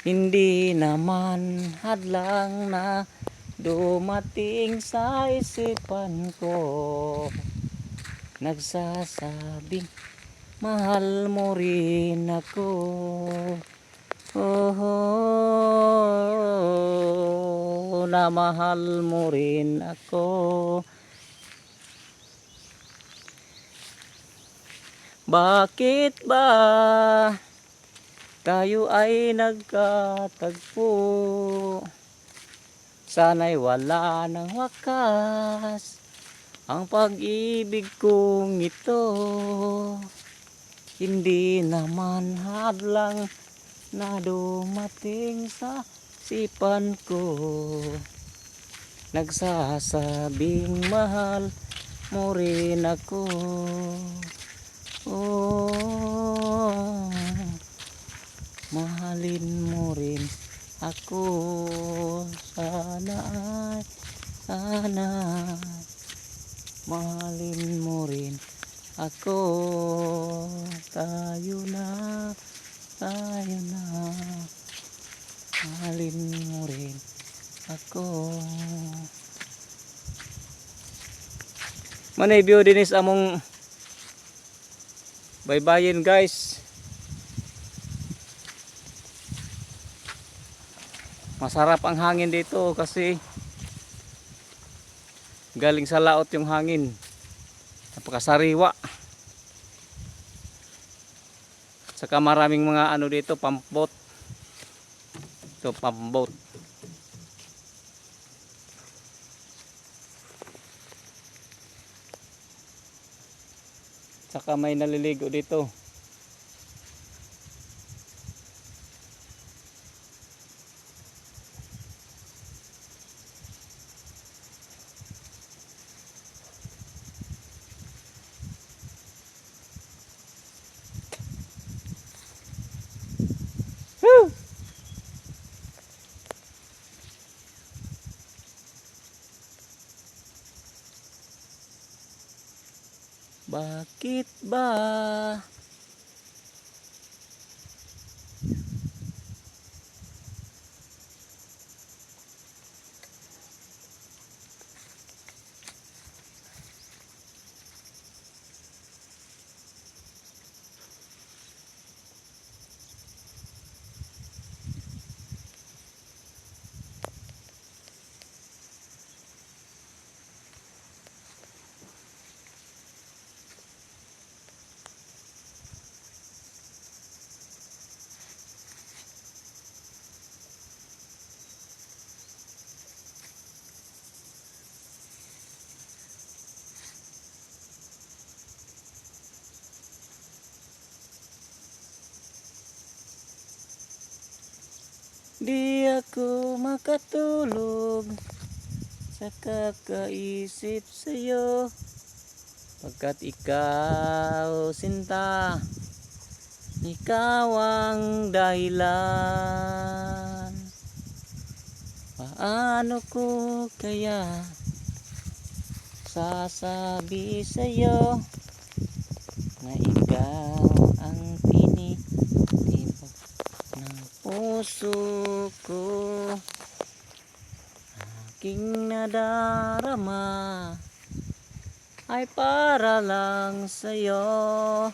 Hindi naman hadlang na dumating sa isipan ko. Nagsasabing mahal mo rin ako. Oh, na mahal mo rin ako. Bakit ba tayo ay nagkatagpo? Sana'y wala ng wakas ang pag-ibig kong ito. Hindi naman hadlang na dumating sa sipan ko. Nagsasabing mahal mo rin ako. Oh, mahalin mo rin ako. Sana ay, sana mahalin mo rin ako. Tayo na, tayo na, mahalin mo rin ako. Manay view dinis among baybayin guys. Masarap ang hangin dito kasi galing sa laot yung hangin. Napakasariwa. Saka maraming mga ano dito, pampot. Ito, pampot. Saka may naliligo dito. Bakit ba? Di ako makatulog sa kakaisip sa'yo. Pagkat ikaw sinta Ikaw ang dahilan. Paano ko kaya Sasabi sa'yo Na ikaw ang tinitibok ng puso ko aking nadarama ay para lang sa'yo